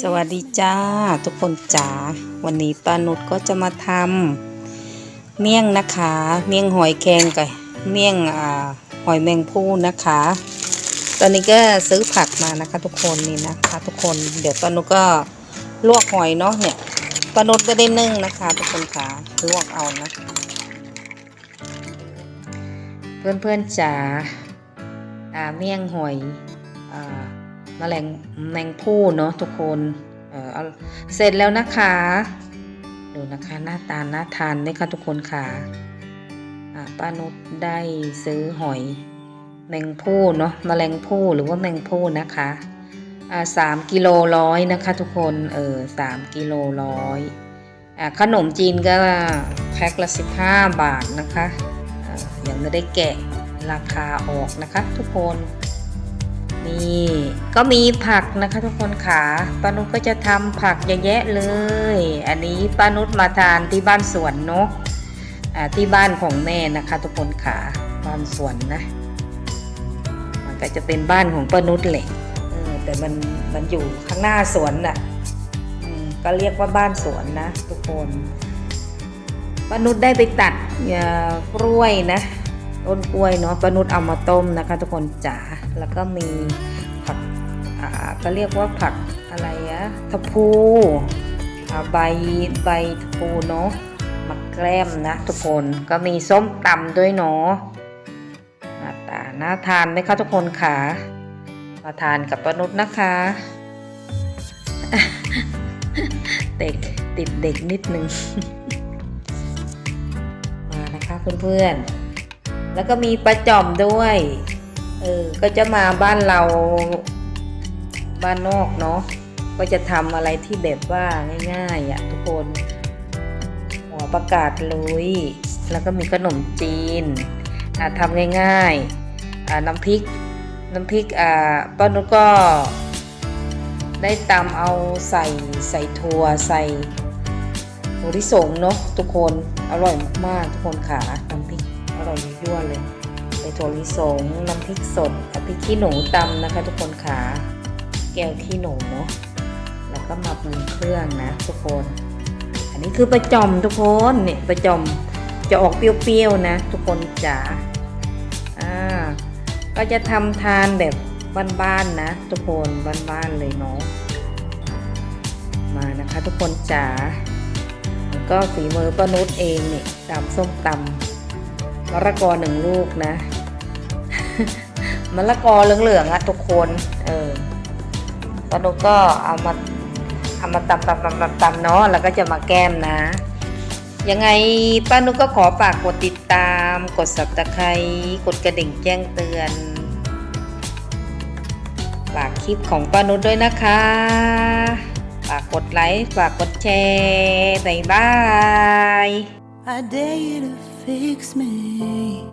สวัสดีจ้าทุกคนจ๋าวันนี้ป้านุชก็จะมาทำเมี่ยงนะคะ เมี่ยงหอยแครงกับเมี่ยงอหอยแมงภู่นะคะ ตอนนี้ก็ซื้อผักมานะคะ ทุกคนนี่นะคะ ทุกคนเดี๋ยวป้านุชก็ลวกหอยเนาะเนี่ยป้านุชไม่ได้นึ่งนะคะ ทุกคนค่ะลวกเอานะ เพื่อนๆจ๋าอ่าเมี่ยงหอยอ่า แมลงแมงผู้เนาะทุกคนเออเอาเสร็จแล้วนะคะ ดูนะคะหน้าตาหน่าทานไหมคะทุกคนค่ะอ่าป้านุชได้ซื้อหอยแมงผู้เนาะแมลงผู้หรือว่าแมงผู้นะคะอ่าสามกิโลร้อยนะคะ ทุกคนเออสามกิโลร้อยอ่าขนมจีนก็แพ็คละสิบห้าบาทนะคะยังไม่ได้แกะราคาออกนะคะ ทุกคน นี่ก็มีผักนะคะทุกคนค่ะป้านุชก็จะทำผักเยอะแยะเลย อันนี้ป้านุชมาทานที่บ้านสวนเนาะที่บ้านของแม่นะคะทุกคนค่ะบ้านสวนนะ มันก็จะเป็นบ้านของป้านุชแหละเออแต่มันมันอยู่ข้างหน้าสวนน่ะก็เรียกว่าบ้านสวนนะ ทุกคนป้านุชได้ไปตัดกล้วยนะ ต้นกล้วยเนาะป้านุชเอามาต้มนะคะ ทุกคนจ๋าแล้วก็มีผักอ่าก็เรียกว่าผักอะไรอะทะพูอ่าใบใบทะพูเนาะมาแกล้มนะ ทุกคนก็มีส้มตำด้วยเนาะหน้าตาน่าทานไหมคะทุกคนค่ะมาทานกับป้านุชนะคะ เด็กติดเด็กนิดนึงมานะคะเพื่อนๆ แล้วก็มีปลาจอมด้วย เออ ก็จะมาบ้านเราบ้านนอกเนาะ ก็จะทำอะไรที่แบบว่าง่ายๆอะ่ะทุกคน หัวประกาศลุย แล้วก็มีขนมจีนอะทำง่ายๆอ่าน้ำพริก น้ำพริกอ่าป้านุก็ ได้ตำเอาใส่ใส่ถั่วใส่ถั่วลิสงเนาะทุกคน อร่อยมากๆทุกคนขาน้ำพริก อร่อยยั่วเลยใส่ถั่วลิสงน้ำพริกสดอะพริกขี้หนูตำนะคะ ทุกคนขาแก้วขี้หนูเนาะแล้วก็มาปรุงเครื่องนะ ทุกคน อันนี้คือประจอมทุกคนเนี่ยประจอมจะออกเปรี้ยวๆนะ ทุกคนจ๋าอ่าก็จะทำทานแบบบ้านๆนะ ทุกคนบ้านๆเลยเนาะมานะคะ ทุกคนจ๋าแล้วก็ฝีมือป้านุชเองเนี่ยตำส้มตำ มะละกอหนึ่งลูกนะ มะละกอเหลืองๆอะทุกคน เออป้านุก็เอามาเอามาตำตำตำตำตำเนาะ แล้วก็จะมาแก้มนะ ยังไงป้านุก็ขอฝากกดติดตาม กด subscribe กดกระดิ่งแจ้งเตือนฝากคลิปของป้านุชด้วยนะคะ ฝากกดไลค์ ฝากกดแชร์บ๊ายบาย fix me.